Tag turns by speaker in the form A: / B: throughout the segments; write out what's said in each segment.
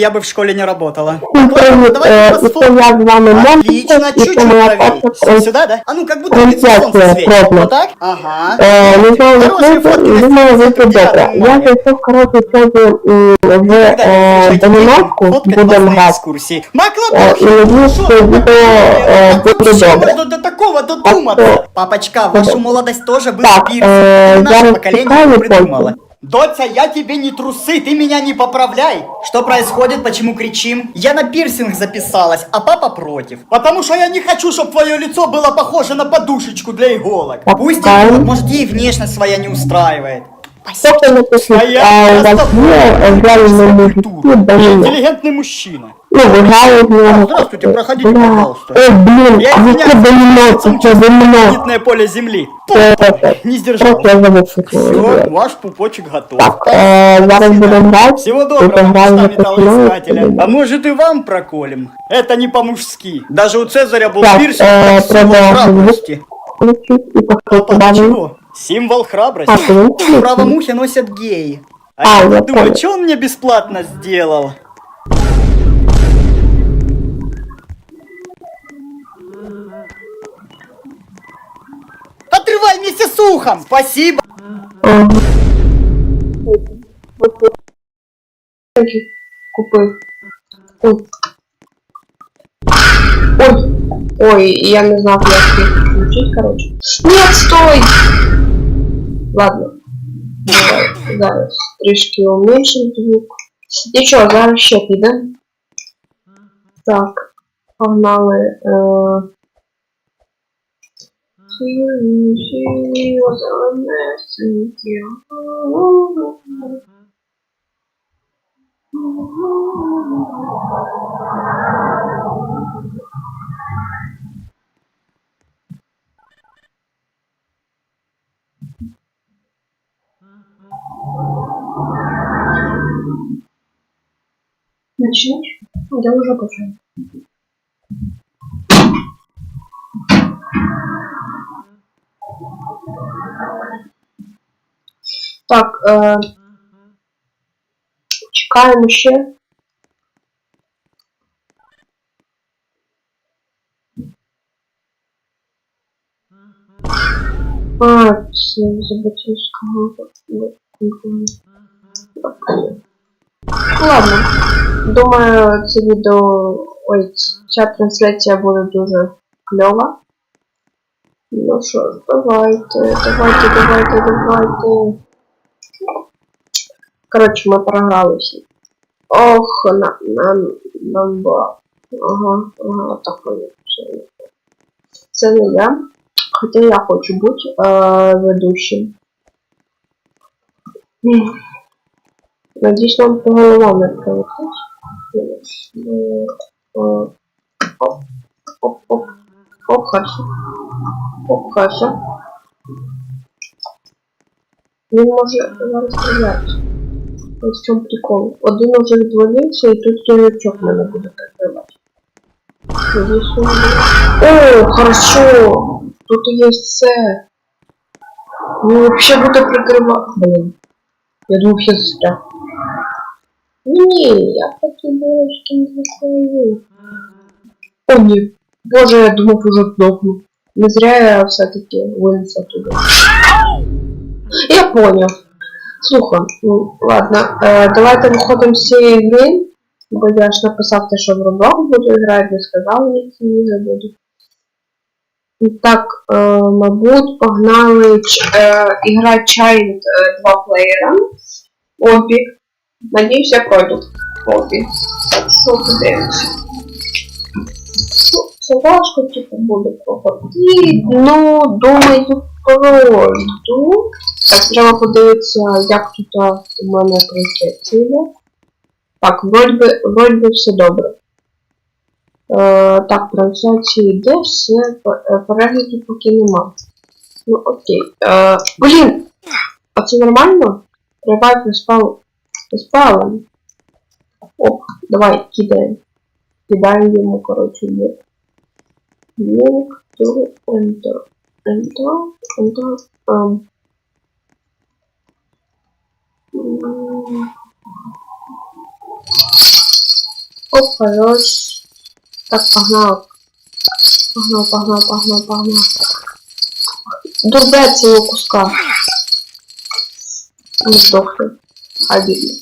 A: я бы в школе не работала.
B: Ну, привіт,
A: давай
B: е,
A: просто
B: і це я з вами
A: Отлично,
B: Мончик, і
A: чуть-чуть
B: це моя
A: правее.
B: перша
A: С-
B: трансляція.
A: Сюда, да? А ну, как будто
B: Трансляция
A: лицо солнце светит.
B: пробна.
A: Вот так? Ага.
B: Е, Не знаю,
A: Хороші
B: ви
A: фотки
B: і думаю, ви це добре. Я зайшов, коротше, сьогодні м, в е, домінатку, будемо грати.
A: экскурсии. Макла
B: Е, І надіюсь, що відео е, буде добре.
A: Можно до такого додуматься. Папочка, вашу молодость тоже был
B: Так,
A: пирс.
B: э,
A: И наше
B: я
A: поколение
B: читаю
A: его придумало. Доця, я тебе не трусы, ты меня не поправляй. Что происходит, почему кричим? Я на пирсинг записалась, а папа против. Потому что я не хочу, чтобы твое лицо было похоже на подушечку для иголок. Пусть идет, может ей внешность своя не устраивает. Спасибо.
B: Поки напишіть,
A: А я
B: а у вас
A: просто
B: є е, реальний мужики
A: Я
B: домінат?
A: интеллигентный мужчина.
B: Ну, ви грали в нього.
A: Здравствуйте, проходите,
B: Бля.
A: пожалуйста.
B: О, блін,
A: Я
B: а яке
A: извиняюсь,
B: домінат, це що домінат?
A: Магнитное поле земли.
B: Це, це, це.
A: Не сдержал.
B: Трохи я зависив.
A: Все, ваш пупочек готов.
B: Так, е, зараз будемо грати.
A: Всего
B: Тут
A: доброго,
B: граємо
A: мечта
B: по
A: металлоискателя.
B: фіналу.
A: А может и вам проколем? Это не по-мужски. Даже у Цезаря был
B: Так,
A: пирсинг,
B: э,
A: как символ
B: треба
A: храбрости.
B: Включіть і
A: Папа,
B: поставити
A: ты
B: далі.
A: чего? Символ храбрости.
B: А, ты
A: Правомухи носят геи. А,
B: А,
A: я думаю, что он мне бесплатно сделал? Отрывай вместе с ухом! Спасибо!
B: Ага. Купив. Ой. Ой. Ой, я не знав, як їх включить, короче. Нет, стой! Ладно. Давай, зараз трішки уменьшим звук. Нічого, зараз ще піде. Так, погнали. Е... Начнешь? Я уже почему. Так, е... чекаємо ще. А, це Заботівського. Ладно. Думаю, це відео. Ой, ця трансляція буде дуже кльова. Ну що ж, давайте, давайте, давайте, давайте. Коротше, ми програлися. Ох, на, на, нам було. Ага, ага, так все. Це не я. Хоча я хочу бути е, ведущим. Надіюсь, вам по головам не прилетить. Е, Оп, оп, оп, оп, хорошо. Оп, хорошо. Він може зараз стріляти. В чому прикол. Один уже відвалився, і тут кирячок мене буде прикривати. О, хорошо! Тут є все. Ну, вообще буде прикривати. Блін. Я думав, я застряг. Ні, я таки бочки не закрою. О, ні. Боже, я думав уже здохну. Не зря я все-таки виліз оттуда. Я понял. Слухай, ну, ладно, е, давайте виходимо з цієї гри, бо я ж написав те, що в Roblox буду грати, не сказав, які ігри буду. І Так, е, мабуть, погнали е, ігра Child е, два плеєра. Обі. Надіюсь, я пройду. Так, що подивимося. Це важко, типу, буде проходити. Ну, думаю, пройду. Так, треба подивитися, як тут у мене трансляція. Так, вроді би, все добре. Е, так, трансляції йде, все, е, поки нема. Ну окей. Е, блін! А це нормально? Ревайв не. Не спала. Оп, давай, кидаємо. Кидаємо йому, коротше, лінк. Лінк to enter. Enter, enter, um, М. Оп, хорош. Так, погнал. Погнал, погнал, погнал, погнал. Дурбе цього куска. Не здохли. Обидно.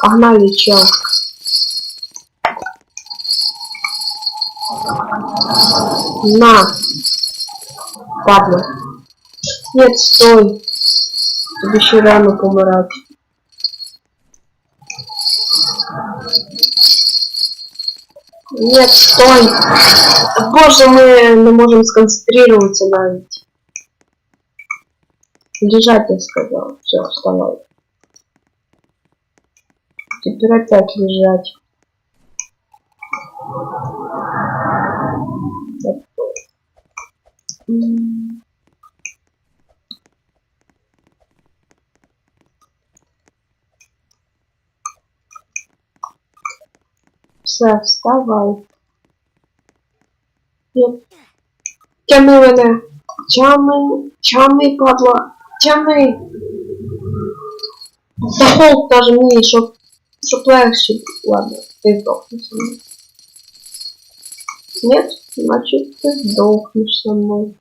B: Погнали, чел. На. Падла. Нет, стой. Тебе еще рано помирать. Нет, стой. Боже, мы не можем сконцентрироваться навіть. Лежать, я сказал. Все, вставай. Теперь опять лежать. М. Все, вставай. Ні. Тяни мене. Тяни. Тяни, падла. Тяни. Захолд даже мені, щоб, щоб легше. Ладно, ти здохнеш со мною. Нет? Значит, ты сдохнешь со мной.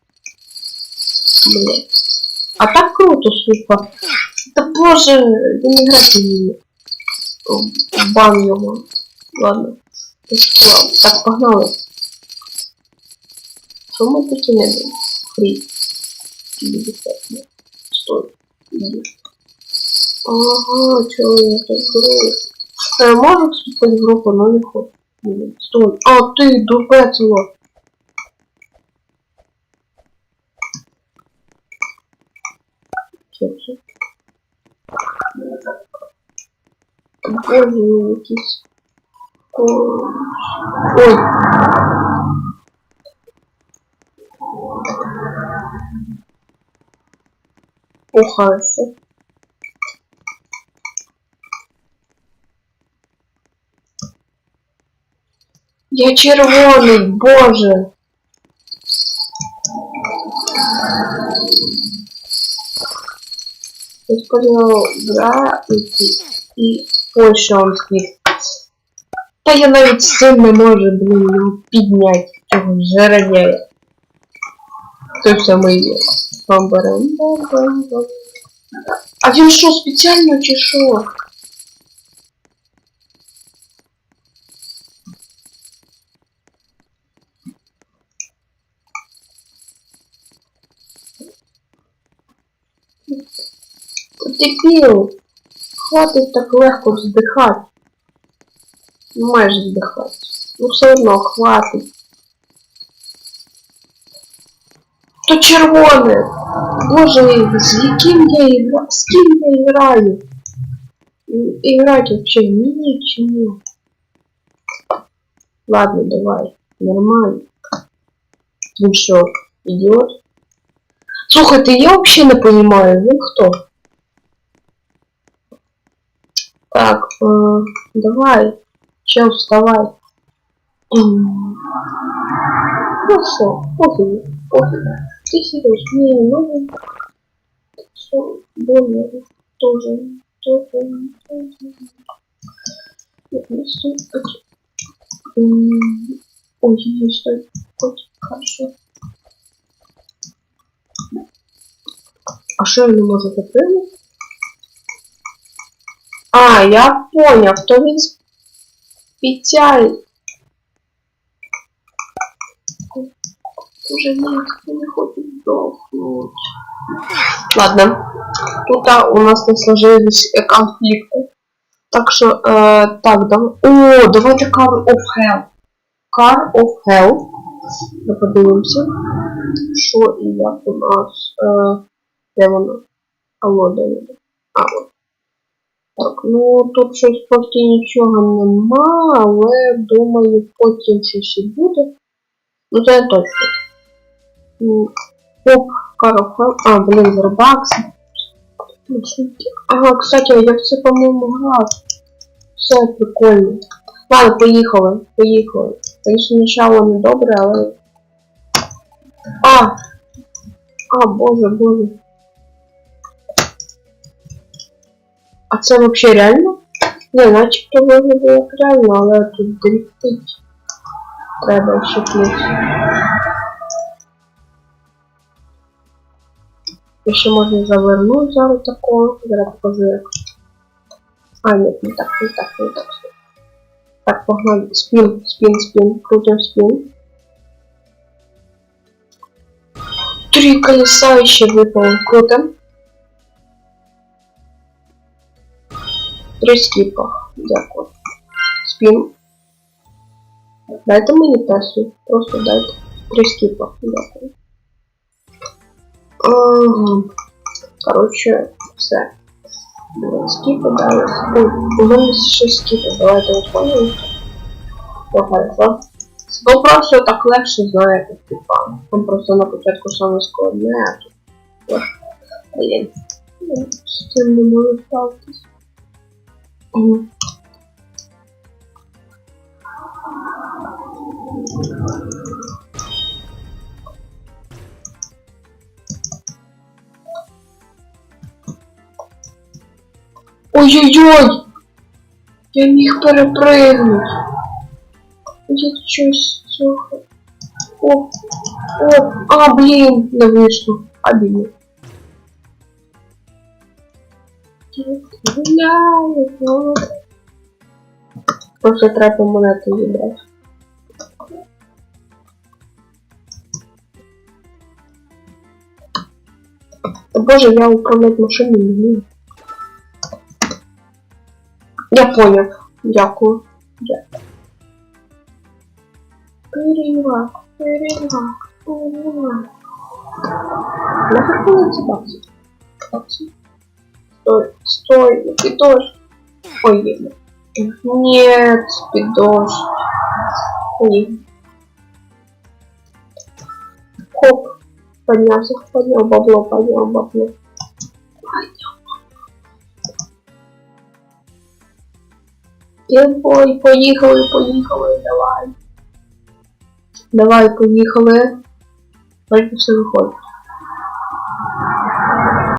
B: Блин. А так круто, сука. Да боже, да не играйте в меня. Бан его. Ладно. Ты что? Так, погнали. Что мы таки не будем? Фри. Тебе бесплатно. Стой. Иди. Ага, чё я так говорю? Я могу вступить в группу, но не хочу. Блин, Стой. А, ты, дурбец его. Чё, чё? Боже, якийсь. Ой. Ой. Я червоний, боже. Использовал бра і, і Польща он скріт. Та я навіть син не можу, блін, його підняти, цього жередяя. То все ми є. А він що, спеціально чи що? Дебіл! Хватить так легко вздихати. Майже вздихати. Ну все одно хватить. То червоне! Боже, з яким я іграю? З ким я граю? Играть вообще не чему. Ладно, давай. Нормально. Ну что, идиот? Слухай, ты я вообще не понимаю, ну кто? Так, э, давай. Чел, вставай. Ну все, пофиг, пофиг. Ты серьезно, мне не нужен. Все, больно. Тоже, тоже, тоже. Нет, не стоит. Ой, не хорошо. А что не могу запрыгнуть? А, я понял, то він спеціаль. Уже ніхто не хоче здохнуть. Ладно. Тут а, у нас не сложились э, конфликты. Так что, э, так, давай. О, давайте Car of Hell. Car of Hell. Ми подивимося. Що і як у нас. Е, де воно? Алло, де воно? А, от. Так, ну тут щось поки нічого нема, але думаю, потім щось і буде. Ну це точно. Оп, Карл А, блін, Зарбакс. Ага, кстати, я це, по-моєму, грав. Все прикольно. Ладно, поїхали, поїхали. Звісно, начало не добре, але. А! А, боже, боже. А це вообще реально? Не, начебто виглядає як реально, але тут дріфтить. Треба ще плюс. Ще можна завернути зараз такого. Зараз покажу як. А, нет, не так, не так, не так. Так, погнали. Спин, спин, спин. Крутим спин. Три колеса ще випало. Крутим. Три скіпа. Дякую. Спін. Дайте мені тесу. Просто дайте. Три скіпа. Дякую. Ага. Короче, все. Скіпа дали. Ой, у мене ще скіпи. Давайте відходимо. Хорошо. Ну просто так легше знаєте, типа. Там просто на початку саме складне, а тут. Блін. Ну, З цим не можу справитись. Мгм. Ой-ой-ой! Я міг перепригнути. Я щось цього. О, о, а, блін, не вийшло. А, блін. Гуляю, ну. Просто треба монету зібрати. О, Боже, я управлять машиною не вмію. Я понял. Дякую. Дякую. Перевак, перевак, перевак. Ці бакси? Бакси? Стой, стой, який. Ой. Нет, дождь. Ой. Хоп. Поднялся, поднял бабло, поднял бабло. Ой, поїхали, поїхали, давай. Давай, поїхали. Бачите, все виходить.